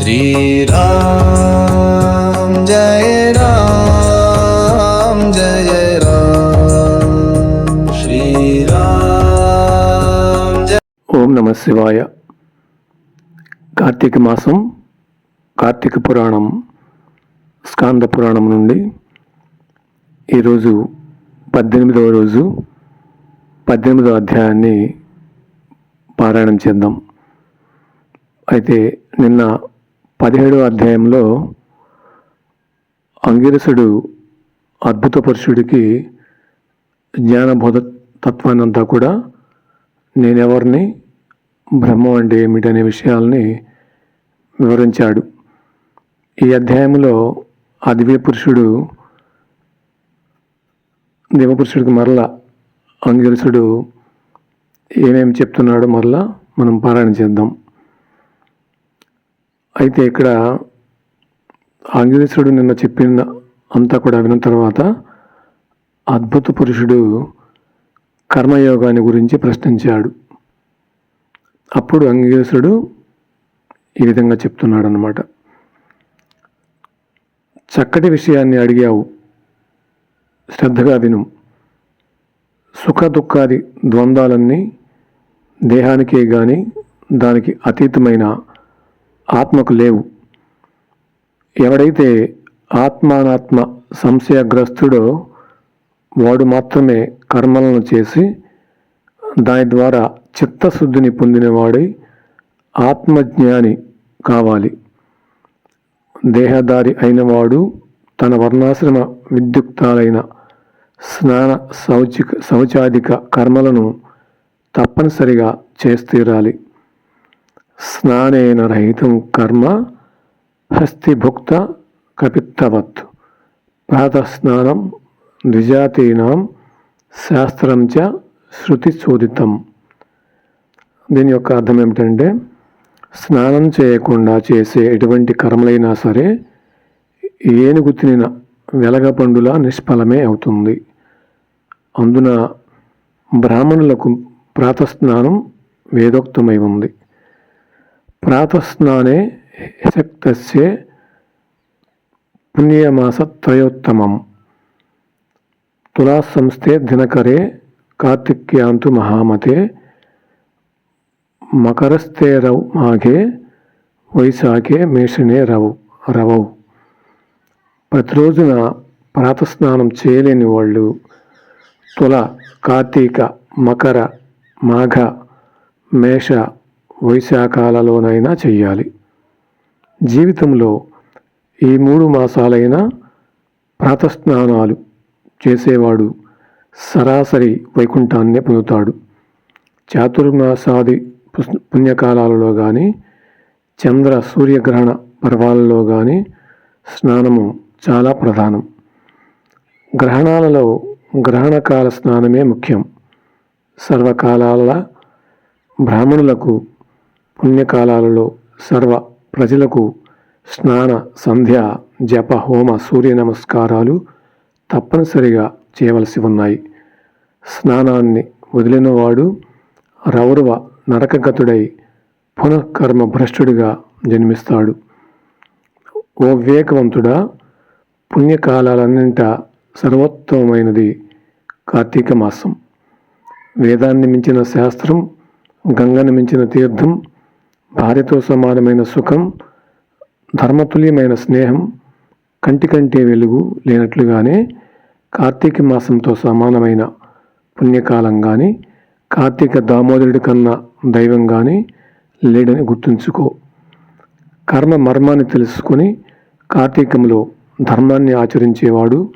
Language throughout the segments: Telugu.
श्रीराम जय राम जय राम श्रीराम जय ఓం నమ శివాయ కార్తీక మాసం కార్తీక పురాణం స్కాంద పురాణం నుండి ఈరోజు పద్దెనిమిదవ రోజు పద్దెనిమిదవ అధ్యాయాన్ని పారాయణం చేద్దాం అయితే నిన్న పదిహేడో అధ్యాయంలో అంగిరసుడు అద్భుత పురుషుడికి జ్ఞానబోధ తత్వాన్ని అంతా కూడా నేనెవరిని బ్రహ్మం అంటే ఏమిటనే విషయాల్ని వివరించాడు. ఈ అధ్యాయంలో అదివ్య పురుషుడు దేవపురుషుడికి మరలా అంగిరసుడు ఏమేమి చెప్తున్నాడో మరలా మనం పారాయణ చేద్దాం. అయితే ఇక్కడ అంగిరసుడు నిన్న చెప్పిన అంతా కూడా విన్న తర్వాత అద్భుత పురుషుడు కర్మయోగాన్ని గురించి ప్రశ్నించాడు. అప్పుడు అంగీరసుడు ఈ విధంగా చెప్తున్నాడు అనమాట చక్కటి విషయాన్ని అడిగావు. శ్రద్ధగా విను. సుఖ దుఃఖాది ద్వంద్వాలన్నీ దేహానికే కానీ దానికి అతీతమైన ఆత్మకు లేవు. ఎవడైతే ఆత్మానాత్మ సంశయగ్రస్తుడో వాడు మాత్రమే కర్మలను చేసి దాని ద్వారా చిత్తశుద్ధిని పొందినవాడై ఆత్మజ్ఞాని కావాలి. దేహదారి అయినవాడు తన వర్ణాశ్రమ విద్యుక్తాలైన స్నాన శౌచిక శౌచాధిక కర్మలను తప్పనిసరిగా చేస్తీరాలి. స్నానేన రహితం కర్మ హస్తిభుక్త కపిత్తవత్. ప్రాతస్నానం ద్విజాతీనాం శాస్త్రం చ శృతి చోదితం దీని యొక్క అర్థం ఏమిటంటే స్నానం చేయకుండా చేసే ఎటువంటి కర్మలైనా సరే ఏనుగు తినిన వెలగపండులా నిష్ఫలమే అవుతుంది. అందున బ్రాహ్మణులకు ప్రాతస్నానం వేదోక్తమై ఉంది. ప్రాతస్నానే శక్తస్యే పుణ్యమాసత్రయోత్తమం. తులాసంస్థే దినకరే కార్తిక్యాంతు మహామతే మకరస్థే రౌ మాఘే వైశాఖే మేషనే రవు రవౌ. ప్రతిరోజున ప్రాతస్నానం చేయలేని వాళ్ళు తుల కార్తీక మకర మాఘ మేష వైశాఖాలలోనైనా చెయ్యాలి. జీవితంలో ఈ మూడు మాసాలైనా ప్రాతస్నానాలు చేసేవాడు సరాసరి వైకుంఠాన్నే పొందుతాడు. చాతుర్మాసాది పుస్- పుణ్యకాలాలలో కానీ చంద్ర సూర్యగ్రహణ పర్వాలలో కానీ స్నానము చాలా ప్రధానం. గ్రహణాలలో గ్రహణకాల స్నానమే ముఖ్యం. సర్వకాలాల బ్రాహ్మణులకు పుణ్యకాలాలలో సర్వ ప్రజలకు స్నాన సంధ్య జప హోమ సూర్య నమస్కారాలు తప్పనిసరిగా చేయవలసి ఉన్నాయి. స్నానాన్ని వదిలినవాడు రౌరవ నరకగతుడై పునఃకర్మ భ్రష్టుడిగా జన్మిస్తాడు. ఓ వివేకవంతుడా పుణ్యకాలాలన్నింట సర్వోత్తమమైనది కార్తీక మాసం. వేదాన్ని మించిన శాస్త్రం గంగను మించిన తీర్థం భార్యతో సమానమైన సుఖం ధర్మతుల్యమైన స్నేహం కంటి కంటే వెలుగు లేనట్లుగానే కార్తీక మాసంతో సమానమైన పుణ్యకాలం కానీ కార్తీక దామోదరుడి కన్నా దైవం కానీ లేడని గుర్తుంచుకో. కర్మ మర్మాన్ని తెలుసుకొని కార్తీకంలో ధర్మాన్ని ఆచరించేవాడు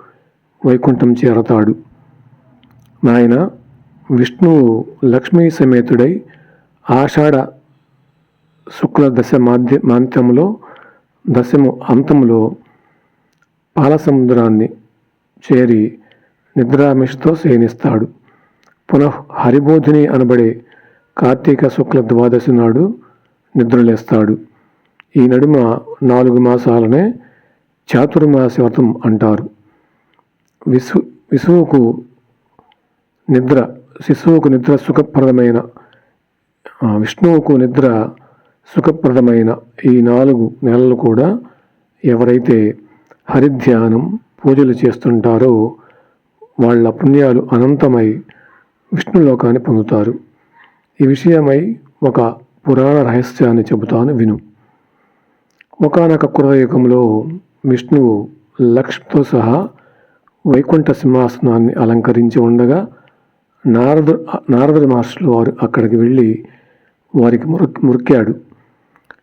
వైకుంఠం చేరతాడు. నాయన విష్ణువు లక్ష్మీ సమేతుడై ఆషాఢ శుక్ల దశ మాధ్య మాంత్యంలో దశము అంతంలో పాలసముద్రాన్ని చేరి నిద్రామిషతో శయనిస్తాడు. పునః హరిబోధిని అనబడే కార్తీక శుక్ల ద్వాదశి నాడు నిద్రలేస్తాడు. ఈ నడుమ నాలుగు మాసాలనే చాతుర్మాస వ్రతం అంటారు. విసు విసువుకు నిద్ర శిశువుకు నిద్ర సుఖప్రదమైన విష్ణువుకు నిద్ర సుఖప్రదమైన ఈ నాలుగు నెలలు కూడా ఎవరైతే హరిధ్యానం పూజలు చేస్తుంటారో వాళ్ళ పుణ్యాలు అనంతమై విష్ణులోకాన్ని పొందుతారు. ఈ విషయమై ఒక పురాణ రహస్యాన్ని చెబుతాను విను. ఒకనొక కురయుగంలో విష్ణువు లక్ష్మితో సహా వైకుంఠ సింహాసనాన్ని అలంకరించి ఉండగా నారదు నారద మహర్షులు వారు అక్కడికి వెళ్ళి వారికి మురు మురికాడు.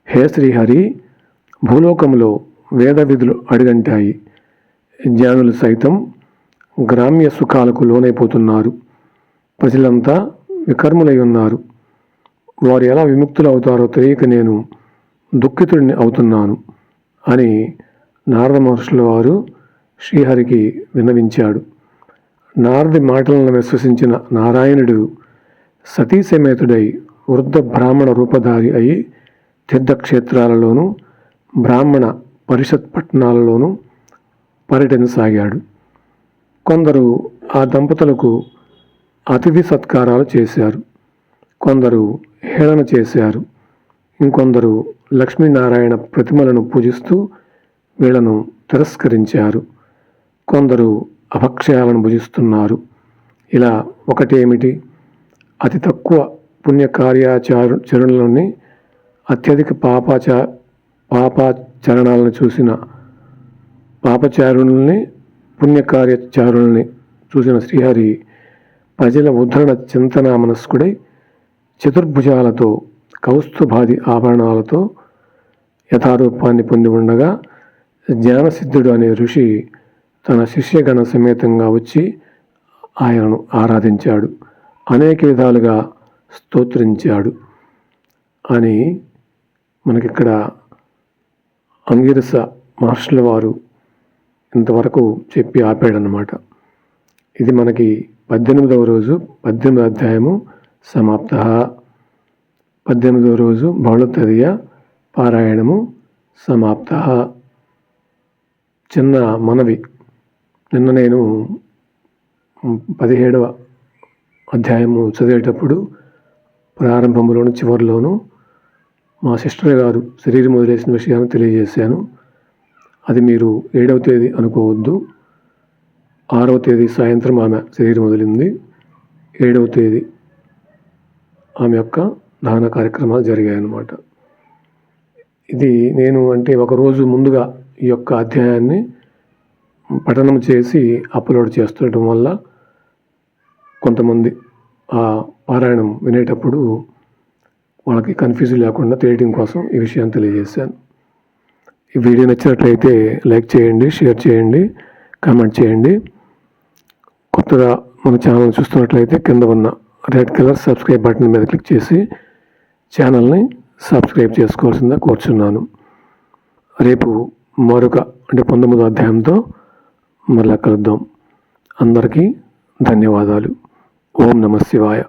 హే శ్రీహరి భూలోకంలో వేద విధులు అడుగంటాయి. జ్ఞానులు సైతం గ్రామ్య సుఖాలకు లోనైపోతున్నారు. ప్రజలంతా వికర్ములై ఉన్నారు వారు ఎలా విముక్తులు అవుతారో తెలియక నేను దుఃఖితుడిని అవుతున్నాను అని నారద మహర్షుల వారు శ్రీహరికి విన్నవించాడు. నారది మాటలను విశ్వసించిన నారాయణుడు సతీసమేతుడై వృద్ధ బ్రాహ్మణ రూపధారి అయి తీర్థక్షేత్రాలలోనూ బ్రాహ్మణ పరిషత్ పట్టణాలలోనూ పర్యటించసాగాడు కొందరు ఆ దంపతులకు అతిథి సత్కారాలు చేశారు. కొందరు హేళన చేశారు. ఇంకొందరు లక్ష్మీనారాయణ ప్రతిమలను పూజిస్తూ వీళ్ళను తిరస్కరించారు. కొందరు అపక్షయాలను భుజిస్తున్నారు. ఇలా ఒకటేమిటి? అతి తక్కువ పుణ్యకార్యాచారు చరణలోని అత్యధిక పాపాచ పాపాచరణాలను చూసిన పాపచారుల్ని పుణ్యకార్యచారుల్ని చూసిన శ్రీహరి ప్రజల ఉద్ధరణ చింతన మనస్కుడై చతుర్భుజాలతో కౌస్తుభాది ఆభరణాలతో యథారూపాన్ని పొంది ఉండగా జ్ఞానసిద్ధుడు అనే ఋషి తన శిష్యగణ సమేతంగా వచ్చి ఆయనను ఆరాధించాడు. అనేక విధాలుగా స్తోత్రించాడు అని మనకిక్కడ అంగిరస మహర్షుల వారు ఇంతవరకు చెప్పి ఆపాడనమాట ఇది మనకి పద్దెనిమిదవ రోజు పద్దెనిమిది అధ్యాయము సమాప్త. పద్దెనిమిదవ రోజు బహుళతదియ పారాయణము సమాప్త. చిన్న మనవి. నిన్న నేను పదిహేడవ అధ్యాయము చదివేటప్పుడు ప్రారంభంలోను చివరిలోనూ మా సిస్టర్ గారు శరీరం వదిలేసిన విషయాన్ని తెలియజేశాను. అది మీరు ఏడవ తేదీ అనుకోవద్దు. ఆరవ తేదీ సాయంత్రం ఆమె శరీరం వదిలింది. ఏడవ తేదీ ఆమె యొక్క దహన కార్యక్రమాలు జరిగాయన్నమాట. ఇది నేను అంటే ఒకరోజు ముందుగా ఈ యొక్క అధ్యాయాన్ని పఠనం చేసి అప్లోడ్ చేస్తుండటం వల్ల కొంతమంది ఆ పారాయణం వినేటప్పుడు వాళ్ళకి కన్ఫ్యూజన్ లేకుండా తెలియడం కోసం ఈ విషయాన్ని తెలియజేశాను. ఈ వీడియో నచ్చినట్లయితే లైక్ చేయండి షేర్ చేయండి కామెంట్ చేయండి. కొత్తగా మన ఛానల్ చూస్తున్నట్లయితే కింద ఉన్న రెడ్ కలర్ సబ్స్క్రైబ్ బటన్ మీద క్లిక్ చేసి ఛానల్ని సబ్స్క్రైబ్ చేసుకోవాల్సిందిగా కోరుచున్నాను. రేపు మరొక అంటే పంతొమ్మిదో అధ్యాయంతో మరలా కలుద్దాం. అందరికీ ధన్యవాదాలు. ఓం నమ శివాయ.